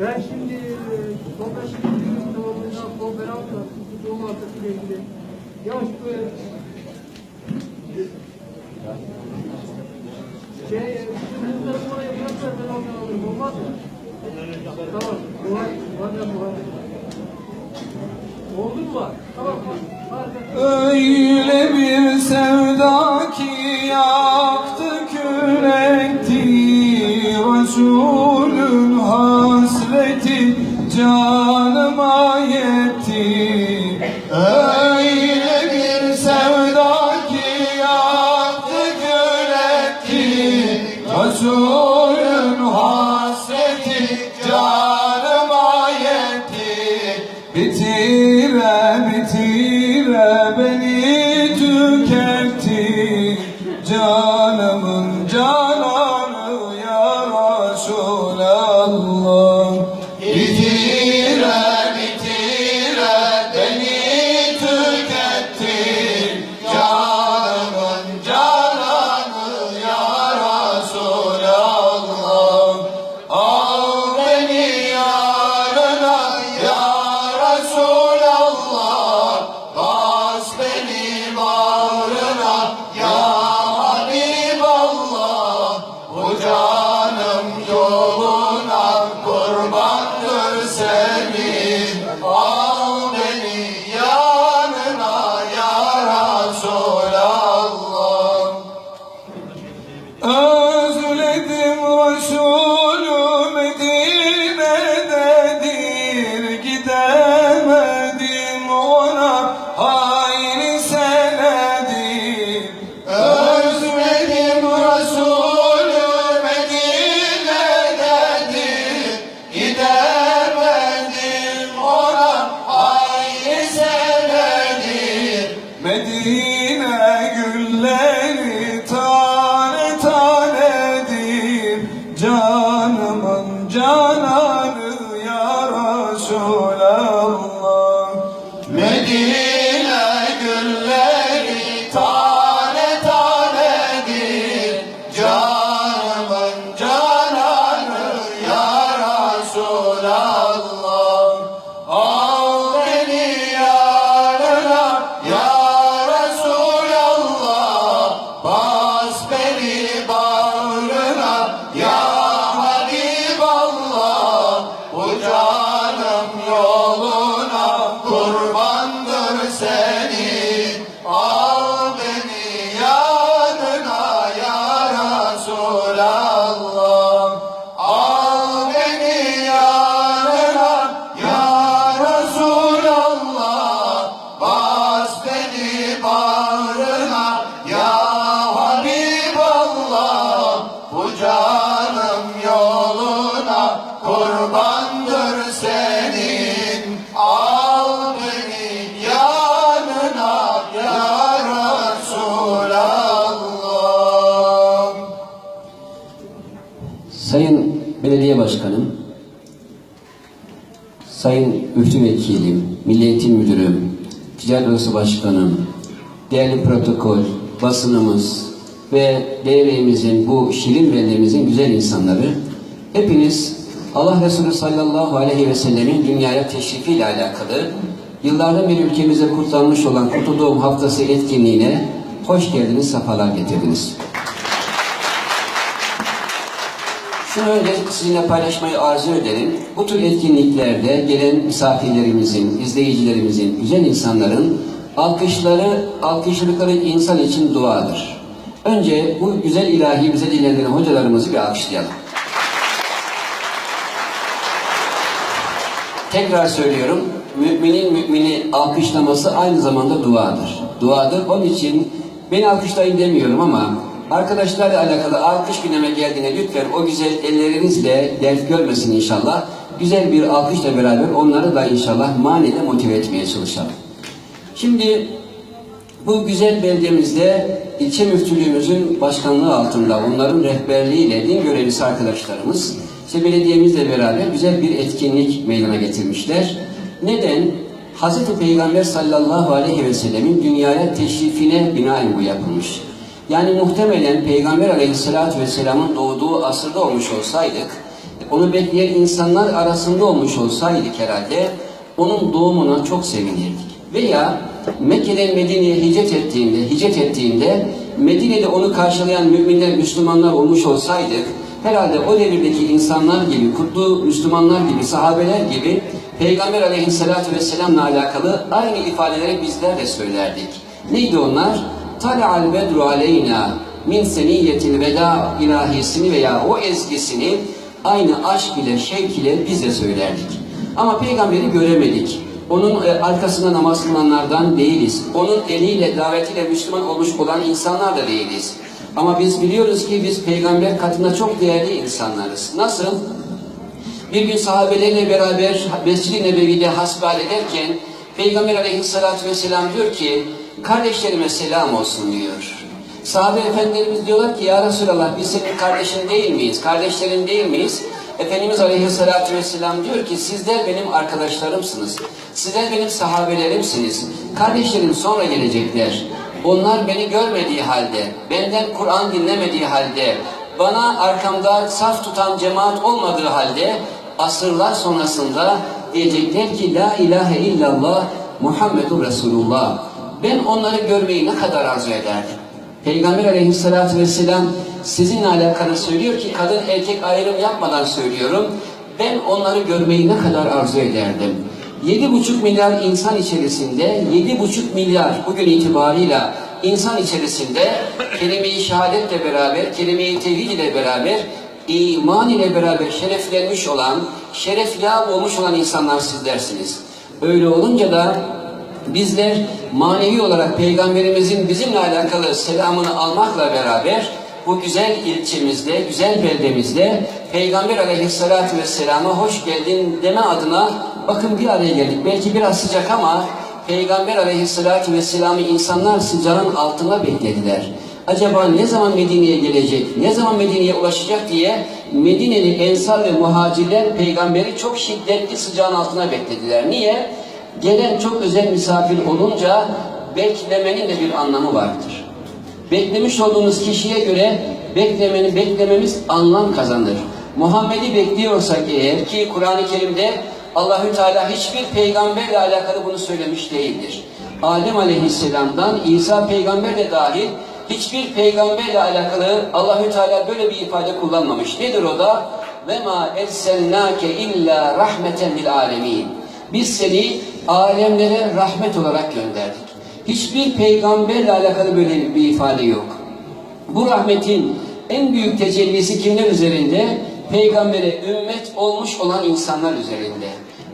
Ben şimdi e, şimdi bizim doğumuna konferans var. Bu doğum haftası ile ilgili. Yavaş böyle şey, bizim hızları bana yapacaklar ben ondan alırım. Olmaz mı? Tamam. Buhar, buhar, buhar. Oldu mu bak? Tamam. Öyle bir sevda ki yaktı kül etti Başkanım, Sayın Müftü Vekilim, Milli Eğitim Müdürüm, Ticaret Odası Başkanım, değerli protokol, basınımız ve devrimizin, bu şirin beldemizin güzel insanları, hepiniz Allah Resulü sallallahu aleyhi ve sellemin dünyaya teşrifiyle alakalı yıllardan beri ülkemizde kutlanmış olan Kutlu Doğum Haftası etkinliğine hoş geldiniz, sefalar getirdiniz. Şöyle sizinle paylaşmayı arzu ederim. Bu tür etkinliklerde gelen misafirlerimizin, izleyicilerimizin, güzel insanların alkışları, alkışladıkları insan için duadır. Önce bu güzel ilahi bize dillendiren hocalarımızı bir alkışlayalım. Tekrar söylüyorum, müminin mümini alkışlaması aynı zamanda duadır. Duadır. Onun için beni alkışlayın demiyorum ama arkadaşlarla alakalı alkış gündeme geldiğinde lütfen o güzel ellerinizle dert görmesin inşallah. Güzel bir alkışla beraber onları da inşallah manide motive etmeye çalışalım. Şimdi bu güzel beldemizde ilçe müftülüğümüzün başkanlığı altında onların rehberliğiyle din görevlisi arkadaşlarımız işte belediyemizle beraber güzel bir etkinlik meydana getirmişler. Neden? Hazreti Peygamber sallallahu aleyhi ve sellemin dünyaya teşrifine binaen bu yapılmış. Yani muhtemelen Peygamber aleyhissalatü vesselamın doğduğu asırda olmuş olsaydık onu bekleyen insanlar arasında olmuş olsaydık herhalde onun doğumuna çok sevinirdik. Veya Mekke'den Medine'ye hicret ettiğinde, hicret ettiğinde Medine'de onu karşılayan müminler, Müslümanlar olmuş olsaydık herhalde o devirdeki insanlar gibi, kutlu Müslümanlar gibi, sahabeler gibi Peygamber aleyhissalatü vesselamla alakalı aynı ifadeleri bizler de söylerdik. Neydi onlar? Tala'al bedru aleyna min seniyyetil veda ilahisini veya o ezgisini aynı aşk ile, şevk ile biz de söylerdik. Ama peygamberi göremedik. Onun e, arkasında namaz kılanlardan değiliz. Onun eliyle, davetiyle Müslüman olmuş olan insanlar da değiliz. Ama biz biliyoruz ki biz peygamber katında çok değerli insanlarız. Nasıl? Bir gün sahabelerle beraber Mescid-i Nebevi'de hasbihal ederken Peygamber aleyhissalatü vesselam diyor ki kardeşlerime selam olsun diyor. Sahabe efendilerimiz diyorlar ki ya Resulallah biz senin kardeşin değil miyiz? Kardeşlerin değil miyiz? Efendimiz Aleyhisselatü Vesselam diyor ki sizler benim arkadaşlarımsınız. Sizler benim sahabelerimsiniz. Kardeşlerim sonra gelecekler. Onlar beni görmediği halde, benden Kur'an dinlemediği halde, bana arkamda saf tutan cemaat olmadığı halde asırlar sonrasında diyecekler ki La ilahe illallah Muhammedur Resulullah. Ben onları görmeyi ne kadar arzu ederdim. Peygamber aleyhissalatü vesselam sizinle alakalı söylüyor ki kadın erkek ayrım yapmadan söylüyorum. Ben onları görmeyi ne kadar arzu ederdim. Yedi buçuk milyar insan içerisinde, yedi buçuk milyar bugün itibarıyla insan içerisinde kelime-i şehadetle beraber, kelime-i tevhid ile beraber, iman ile beraber şereflenmiş olan, şerefli olmuş olan insanlar sizlersiniz. Öyle olunca da bizler manevi olarak peygamberimizin bizimle alakalı selamını almakla beraber bu güzel ilçemizde, güzel beldemizde Peygamber aleyhissalatü vesselama hoş geldin deme adına bakın bir araya geldik. Belki biraz sıcak ama Peygamber aleyhissalatü vesselamı insanlar sıcağın altına beklediler. Acaba ne zaman Medine'ye gelecek, ne zaman Medine'ye ulaşacak diye Medine'li ensar ve muhacirler peygamberi çok şiddetli sıcağın altına beklediler. Niye? Gelen çok özel misafir olunca beklemenin de bir anlamı vardır. Beklemiş olduğunuz kişiye göre beklemeni, beklememiz anlam kazanır. Muhammed'i bekliyorsak eğer ki Kur'an-ı Kerim'de Allahü Teala hiçbir peygamberle alakalı bunu söylemiş değildir. Adem Aleyhisselam'dan İsa peygamber de dahil hiçbir peygamberle alakalı Allahü Teala böyle bir ifade kullanmamış. Nedir o da? Ve ma ersennake illa rahmeten lil alemin. Biz seni alemlere rahmet olarak gönderdik. Hiçbir peygamberle alakalı böyle bir ifade yok. Bu rahmetin en büyük tecellisi kimler üzerinde? Peygambere ümmet olmuş olan insanlar üzerinde.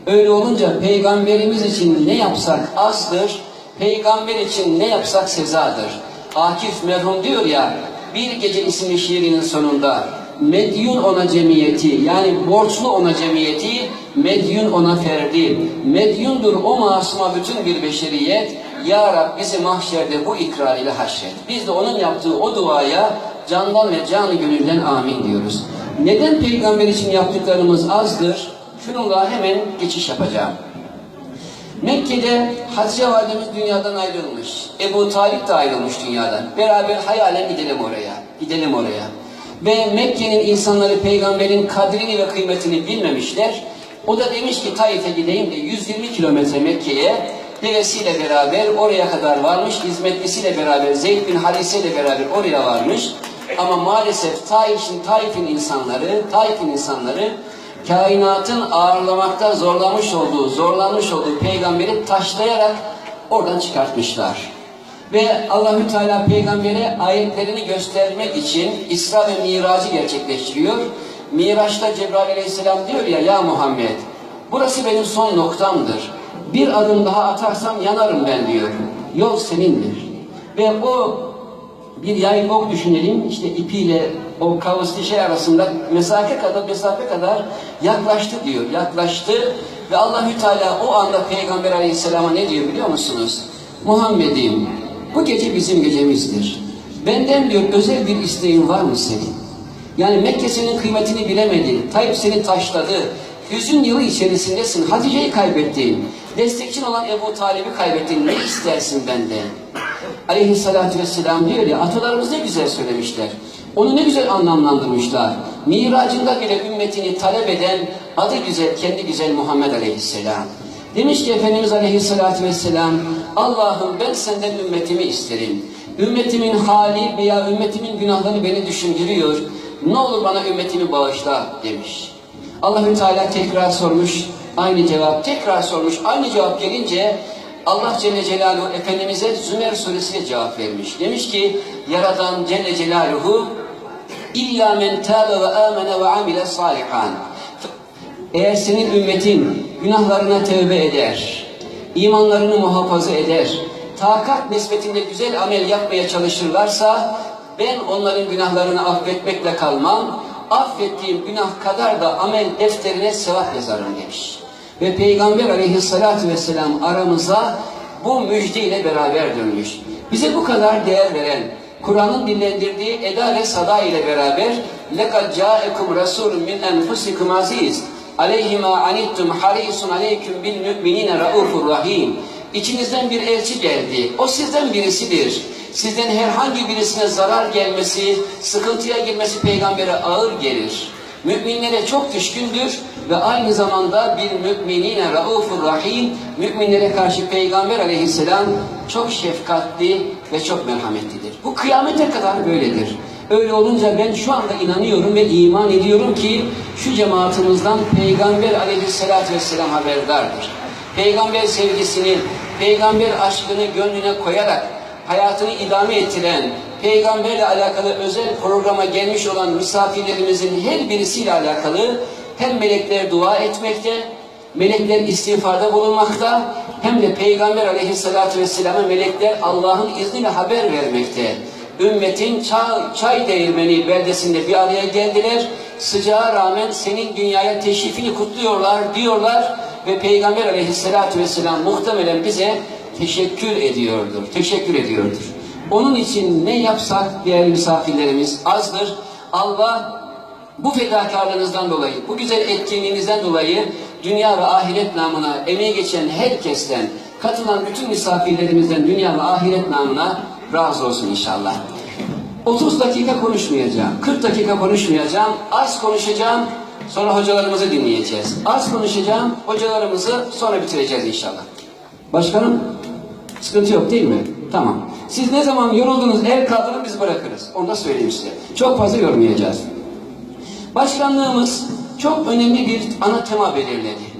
Öyle olunca peygamberimiz için ne yapsak azdır, peygamber için ne yapsak sezadır. Akif merhum diyor ya, bir gece isimli şiirinin sonunda medyun ona cemiyeti yani borçlu ona cemiyeti medyun ona ferdi medyundur o masuma bütün bir beşeriyet ya Rab bizi mahşerde bu ikrar ile haşret biz de onun yaptığı o duaya candan ve canı gönülden amin diyoruz neden peygamber için yaptıklarımız azdır şununla hemen geçiş yapacağım Mekke'de Hatice validemiz dünyadan ayrılmış. Ebu Talip de ayrılmış dünyadan. Beraber hayalen gidelim oraya. Gidelim oraya. Ve Mekke'nin insanları peygamberin kadrini ve kıymetini bilmemişler. O da demiş ki Taif'e gideyim de 120 kilometre Mekke'ye devesiyle beraber oraya kadar varmış. Hizmetlisiyle beraber Zeyd bin Harise ile beraber oraya varmış. Ama maalesef Taif'in Taif'in insanları, Taif'in insanları kainatın ağırlamakta zorlamış olduğu, zorlanmış olduğu peygamberi taşlayarak oradan çıkartmışlar. Ve Allahü Teala peygambere ayetlerini göstermek için İsra ve Miracı gerçekleştiriyor. Miraç'ta Cebrail Aleyhisselam diyor ya ya Muhammed burası benim son noktamdır. Bir adım daha atarsam yanarım ben diyor. Yol senindir. Ve o bir yay ok düşünelim işte ipiyle o kavuslu şey arasında mesafe kadar mesafe kadar yaklaştı diyor. Yaklaştı ve Allahü Teala o anda Peygamber Aleyhisselam'a ne diyor biliyor musunuz? Muhammed'im bu gece bizim gecemizdir. Benden diyor özel bir isteğin var mı senin? Yani Mekke senin kıymetini bilemedi. Tayyip seni taşladı. Hüzün yılı içerisindesin. Hatice'yi kaybettin. Destekçin olan Ebu Talib'i kaybettin. Ne istersin benden? Aleyhissalatü vesselam diyor ya atalarımız ne güzel söylemişler. Onu ne güzel anlamlandırmışlar. miracında bile ümmetini talep eden adı güzel, kendi güzel Muhammed Aleyhisselam. Demiş ki Efendimiz Aleyhisselatü Vesselam, Allah'ım ben senden ümmetimi isterim. Ümmetimin hali veya ümmetimin günahları beni düşündürüyor. Ne olur bana ümmetimi bağışla demiş. Allahü Teala tekrar sormuş, aynı cevap, tekrar sormuş, aynı cevap gelince Allah Celle Celaluhu Efendimiz'e Zümer suresiyle cevap vermiş. Demiş ki, Yaradan Celle Celaluhu İlla men tâbe ve âmene ve amile salihan. Eğer senin ümmetin günahlarına tevbe eder, imanlarını muhafaza eder, takat nispetinde güzel amel yapmaya çalışırlarsa ben onların günahlarını affetmekle kalmam, affettiğim günah kadar da amel defterine sevap yazarım demiş. Ve Peygamber aleyhissalatü vesselam aramıza bu müjdeyle beraber dönmüş. Bize bu kadar değer veren, Kur'an'ın dillendirdiği eda ve sada ile beraber لَقَدْ جَاءَكُمْ رَسُولٌ مِنْ أَنْفُسِكُمْ عَز۪يزٌ Aleyhi ma anittum harisun aleyküm bil müminine raufur rahim. İçinizden bir elçi geldi. O sizden birisidir. Sizden herhangi birisine zarar gelmesi, sıkıntıya girmesi peygambere ağır gelir. Müminlere çok düşkündür ve aynı zamanda bir müminine raufur rahim, müminlere karşı Peygamber aleyhisselam çok şefkatli ve çok merhametlidir. Bu kıyamete kadar böyledir. Öyle olunca ben şu anda inanıyorum ve iman ediyorum ki şu cemaatimizden peygamber aleyhisselatü vesselam haberdardır. Peygamber sevgisini, peygamber aşkını gönlüne koyarak hayatını idame ettiren, peygamberle alakalı özel programa gelmiş olan misafirlerimizin her birisiyle alakalı hem melekler dua etmekte, melekler istiğfarda bulunmakta, hem de peygamber aleyhissalatü vesselam'a melekler Allah'ın izniyle haber vermekte. Ümmetin çay, çay değirmeni beldesinde bir araya geldiler. Sıcağa rağmen senin dünyaya teşrifini kutluyorlar diyorlar ve Peygamber aleyhissalatü vesselam muhtemelen bize teşekkür ediyordur. Teşekkür ediyordur. Onun için ne yapsak değerli misafirlerimiz azdır. Allah bu fedakarlığınızdan dolayı, bu güzel etkinliğinizden dolayı dünya ve ahiret namına emeği geçen herkesten, katılan bütün misafirlerimizden dünya ve ahiret namına razı olsun inşallah. 30 dakika konuşmayacağım, 40 dakika konuşmayacağım, az konuşacağım, sonra hocalarımızı dinleyeceğiz. Az konuşacağım, hocalarımızı sonra bitireceğiz inşallah. Başkanım, sıkıntı yok değil mi? Tamam. Siz ne zaman yoruldunuz, el kaldırın biz bırakırız. Onu da söyleyeyim size. Çok fazla yormayacağız. Başkanlığımız çok önemli bir ana tema belirledi.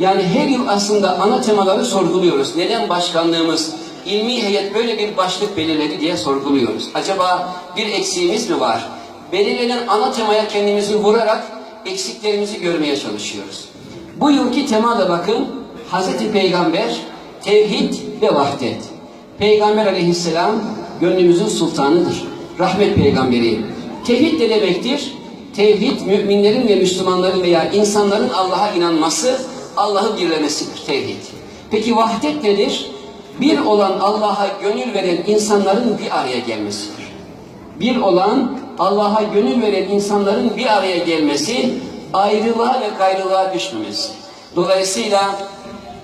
Yani her yıl aslında ana temaları sorguluyoruz. Neden başkanlığımız, ilmi heyet böyle bir başlık belirledi diye sorguluyoruz. Acaba bir eksiğimiz mi var? Belirlenen ana temaya kendimizi vurarak eksiklerimizi görmeye çalışıyoruz. Bu yılki tema da bakın Hazreti Peygamber, tevhid ve vahdet. Peygamber aleyhisselam gönlümüzün sultanıdır. Rahmet peygamberi. Tevhid ne demektir? Tevhid müminlerin ve Müslümanların veya insanların Allah'a inanması, Allah'ı birlemesidir tevhid. Peki vahdet nedir? Bir olan Allah'a gönül veren insanların bir araya gelmesidir. Bir olan Allah'a gönül veren insanların bir araya gelmesi, ayrılığa ve gayrılığa düşmemesi. Dolayısıyla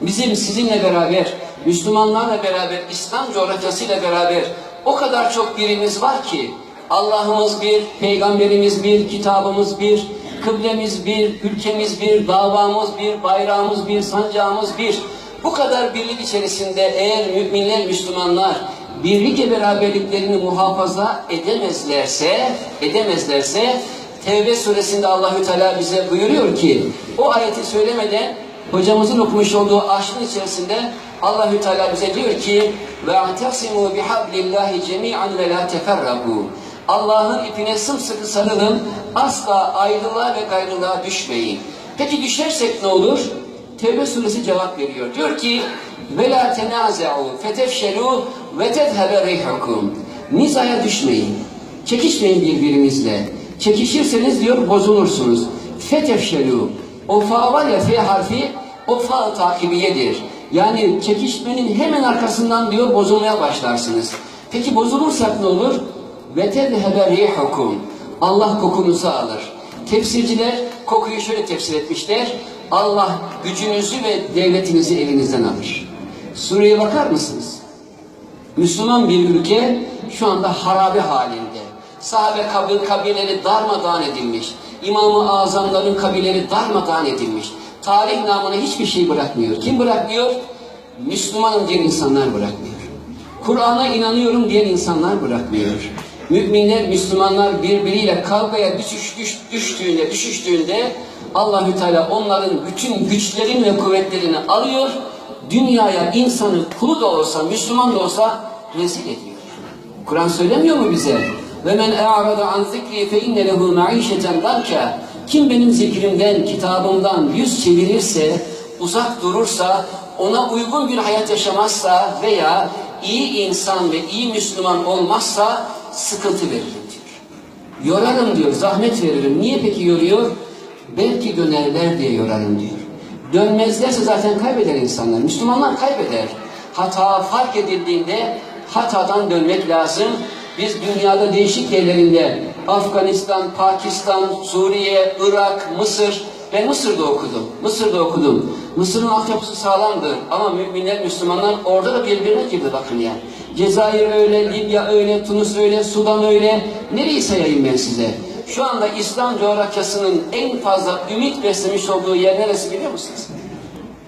bizim sizinle beraber, Müslümanlarla beraber, İslam coğrafyasıyla beraber o kadar çok birimiz var ki Allah'ımız bir, peygamberimiz bir, kitabımız bir, kıblemiz bir, ülkemiz bir, davamız bir, bayrağımız bir, sancağımız bir. Bu kadar birlik içerisinde eğer müminler, Müslümanlar birlik ve beraberliklerini muhafaza edemezlerse, edemezlerse Tevbe suresinde Allahü Teala bize buyuruyor ki o ayeti söylemeden hocamızın okumuş olduğu aşkın içerisinde Allahü Teala bize diyor ki ve atasimu bihablillahi cemi'an ve la teferraku. Allah'ın ipine sımsıkı sarılın, asla ayrılığa ve gayrılığa düşmeyin. Peki düşersek ne olur? Tevbe suresi cevap veriyor. Diyor ki tenaze'u fetefşelu ve tezhebe reyhukum. Nizaya düşmeyin. Çekişmeyin birbirinizle. Çekişirseniz diyor bozulursunuz. Fetefşelu. O fa var ya f harfi o fa takibiyedir. Yani çekişmenin hemen arkasından diyor bozulmaya başlarsınız. Peki bozulursak ne olur? Tezhebe rihukum. Allah kokunuzu alır. Tefsirciler kokuyu şöyle tefsir etmişler. Allah gücünüzü ve devletinizi elinizden alır. Suriye'ye bakar mısınız? Müslüman bir ülke şu anda harabe halinde. Sahabe kabir, kabirleri darmadağın edilmiş. İmam-ı Azamların kabirleri darmadağın edilmiş. Tarih namına hiçbir şey bırakmıyor. Kim bırakmıyor? Müslümanım diyen insanlar bırakmıyor. Kur'an'a inanıyorum diyen insanlar bırakmıyor. Müminler, Müslümanlar birbiriyle kavgaya düşüş, düş, düştüğünde, düşüştüğünde Allahü Teala onların bütün güçlerini ve kuvvetlerini alıyor. Dünyaya insanı kulu da olsa, Müslüman da olsa rezil ediyor. Kur'an söylemiyor mu bize? Ve men e'arada an zikri fe inne lehu maişeten danka. Kim benim zikrimden, kitabımdan yüz çevirirse, uzak durursa, ona uygun bir hayat yaşamazsa veya iyi insan ve iyi Müslüman olmazsa sıkıntı veririm diyor. Yorarım diyor, zahmet veririm. Niye peki yoruyor? Belki dönerler diye yorarım diyor. Dönmezlerse zaten kaybeder insanlar. Müslümanlar kaybeder. Hata fark edildiğinde hatadan dönmek lazım. Biz dünyada değişik yerlerinde Afganistan, Pakistan, Suriye, Irak, Mısır ben Mısır'da okudum. Mısır'da okudum. Mısır'ın altyapısı sağlamdır ama müminler, Müslümanlar orada da birbirine girdi bakın yani. Cezayir öyle, Libya öyle, Tunus öyle, Sudan öyle. Nereyi sayayım ben size? Şu anda İslam coğrafyasının en fazla ümit beslemiş olduğu yer neresi biliyor musunuz?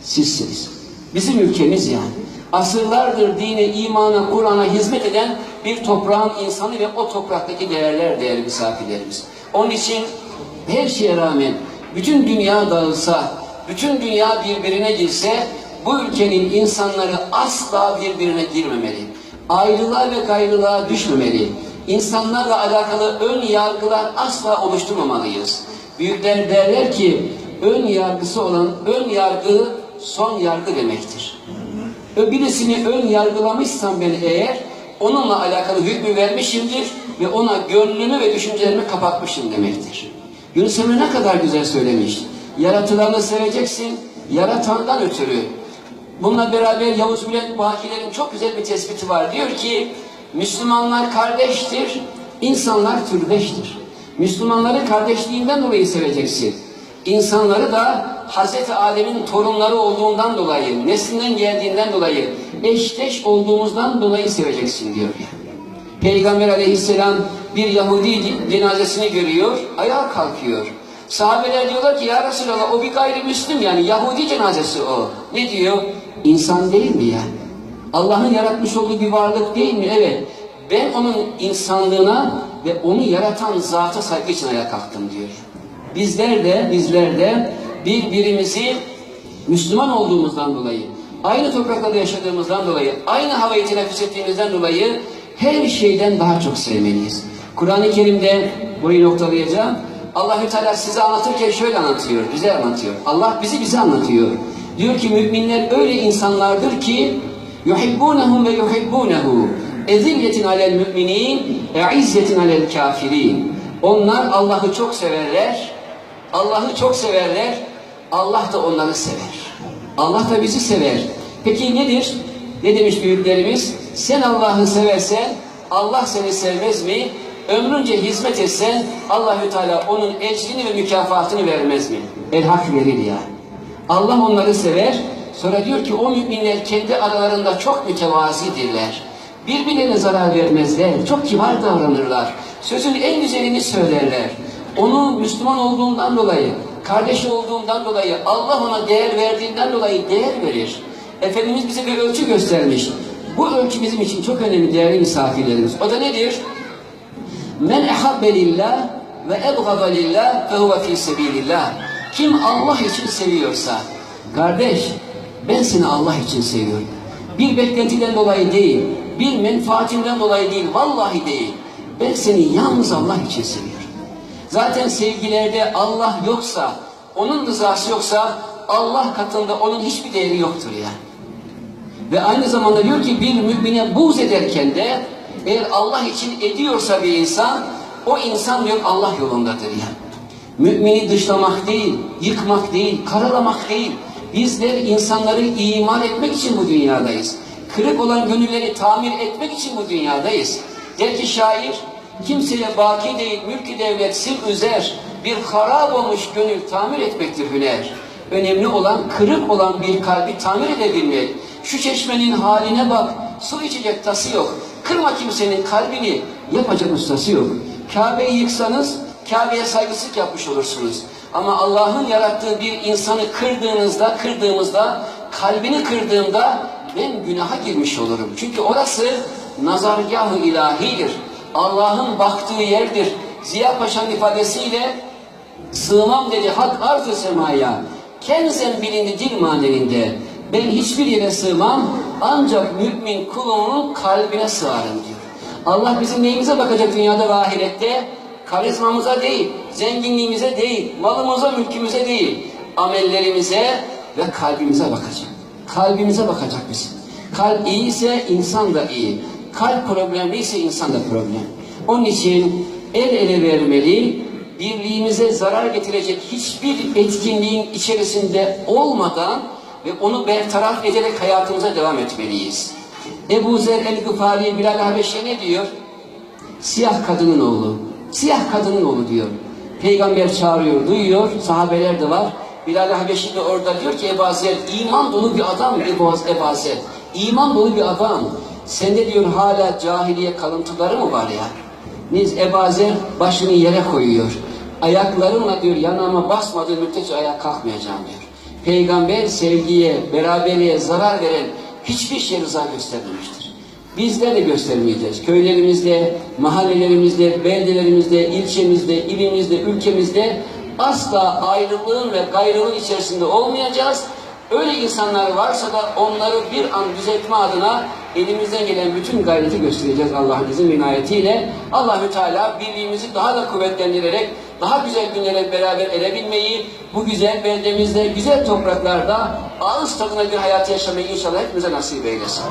Sizsiniz. Bizim ülkemiz yani. Asırlardır dine, imana, Kur'an'a hizmet eden bir toprağın insanı ve o topraktaki değerler değerli misafirlerimiz. Onun için her şeye rağmen bütün dünya dağılsa, bütün dünya birbirine girse bu ülkenin insanları asla birbirine girmemeli. Ayrılığa ve gayrılığa düşmemeli. İnsanlarla alakalı ön yargılar asla oluşturmamalıyız. Büyükler derler ki ön yargısı olan ön yargı son yargı demektir. Birisini ön yargılamışsam ben eğer onunla alakalı hükmü vermişimdir ve ona gönlümü ve düşüncelerimi kapatmışım demektir. Yunus Emre ne kadar güzel söylemiş. Yaratılanı seveceksin, yaratandan ötürü. Bununla beraber Yavuz Bülent Bakiler'in çok güzel bir tespiti var. Diyor ki, Müslümanlar kardeştir, insanlar türdeştir. Müslümanları kardeşliğinden dolayı seveceksin. İnsanları da Hazreti Adem'in torunları olduğundan dolayı, neslinden geldiğinden dolayı, eşleş olduğumuzdan dolayı seveceksin diyor. Peygamber aleyhisselam bir Yahudi cenazesini görüyor, ayağa kalkıyor. Sahabeler diyorlar ki ya Resulallah o bir gayrimüslim yani Yahudi cenazesi o. Ne diyor? İnsan değil mi ya? Allah'ın yaratmış olduğu bir varlık değil mi? Evet. Ben onun insanlığına ve onu yaratan zata saygı için ayağa kalktım diyor. Bizler de, bizler de birbirimizi Müslüman olduğumuzdan dolayı, aynı topraklarda yaşadığımızdan dolayı, aynı havayı teneffüs ettiğimizden dolayı her şeyden daha çok sevmeliyiz. Kur'an-ı Kerim'de burayı noktalayacağım. Allahü Teala size anlatırken şöyle anlatıyor, bize anlatıyor. Allah bizi bize anlatıyor. Diyor ki müminler öyle insanlardır ki yuhibbunehum ve yuhibbunehu ezilletin alel müminin e'izzetin alel kafirin. Onlar Allah'ı çok severler. Allah'ı çok severler. Allah da onları sever. Allah da bizi sever. Peki nedir? Ne demiş büyüklerimiz? Sen Allah'ı seversen Allah seni sevmez mi? Ömrünce hizmet etsen Allahü Teala onun ecrini ve mükafatını vermez mi? El hak verir ya. Allah onları sever. Sonra diyor ki o müminler kendi aralarında çok mütevazidirler. Birbirlerine zarar vermezler. Çok kibar davranırlar. Sözün en güzelini söylerler. Onu Müslüman olduğundan dolayı, kardeşi olduğundan dolayı, Allah ona değer verdiğinden dolayı değer verir. Efendimiz bize bir ölçü göstermiş. Bu ölçü bizim için çok önemli değerli misafirlerimiz. O da nedir? Men ehabbe lillah ve ebgada lillah fe huve fi sebilillah. Kim Allah için seviyorsa, kardeş ben seni Allah için seviyorum. Bir beklentiden dolayı değil, bir menfaatinden dolayı değil, vallahi değil. Ben seni yalnız Allah için seviyorum. Zaten sevgilerde Allah yoksa, onun rızası yoksa Allah katında onun hiçbir değeri yoktur yani. Ve aynı zamanda diyor ki bir mümine buğz ederken de eğer Allah için ediyorsa bir insan o insan diyor Allah yolundadır yani. Mümini dışlamak değil, yıkmak değil, karalamak değil. Bizler insanları iman etmek için bu dünyadayız. Kırık olan gönülleri tamir etmek için bu dünyadayız. Der ki şair, kimseye baki değil mülk devlet sil üzer, bir harap olmuş gönül tamir etmektir hüner. Önemli olan kırık olan bir kalbi tamir edebilmek. Şu çeşmenin haline bak, su içecek tası yok. Kırma kimsenin kalbini, yapacak ustası yok. Kabe'yi yıksanız Kabe'ye saygısızlık yapmış olursunuz. Ama Allah'ın yarattığı bir insanı kırdığınızda, kırdığımızda, kalbini kırdığımda ben günaha girmiş olurum. Çünkü orası nazargah-ı ilahidir. Allah'ın baktığı yerdir. Ziya Paşa'nın ifadesiyle sığmam dedi hak arz-ı semaya. Kenzen bilindi dil manevinde. Ben hiçbir yere sığmam ancak mümin kulumun kalbine sığarım diyor. Allah bizim neyimize bakacak dünyada ve ahirette? Karizmamıza değil, zenginliğimize değil, malımıza, mülkümüze değil, amellerimize ve kalbimize bakacak. Kalbimize bakacak bizim. Kalp iyiyse insan da iyi. Kalp problemliyse insan da problem. Onun için el ele vermeli, birliğimize zarar getirecek hiçbir etkinliğin içerisinde olmadan ve onu bertaraf ederek hayatımıza devam etmeliyiz. Ebu Zer el-Gıfari Bilal Habeşi ne diyor? Siyah kadının oğlu. Siyah kadının oğlu diyor. Peygamber çağırıyor, duyuyor. Sahabeler de var. Bilal Habeşi de orada diyor ki Ebu Zer iman dolu bir adam Ebu, Ebu Zer. İman dolu bir adam. Sende diyor hala cahiliye kalıntıları mı var ya? Niz Ebu Zer başını yere koyuyor. Ayaklarımla diyor yanağıma basmadığı müddetçe ayağa kalkmayacağım diyor. Peygamber sevgiye, beraberliğe zarar veren hiçbir şey rıza göstermemiştir. Bizler de göstermeyeceğiz. Köylerimizde, mahallelerimizde, beldelerimizde, ilçemizde, ilimizde, ülkemizde asla ayrılığın ve gayrılığın içerisinde olmayacağız. Öyle insanlar varsa da onları bir an düzeltme adına elimizden gelen bütün gayreti göstereceğiz Allah'ın izin inayetiyle. Allahü Teala birliğimizi daha da kuvvetlendirerek daha güzel günlere beraber erebilmeyi, bu güzel beldemizde, güzel topraklarda ağız tadına bir hayat yaşamayı inşallah hepimize nasip eylesin.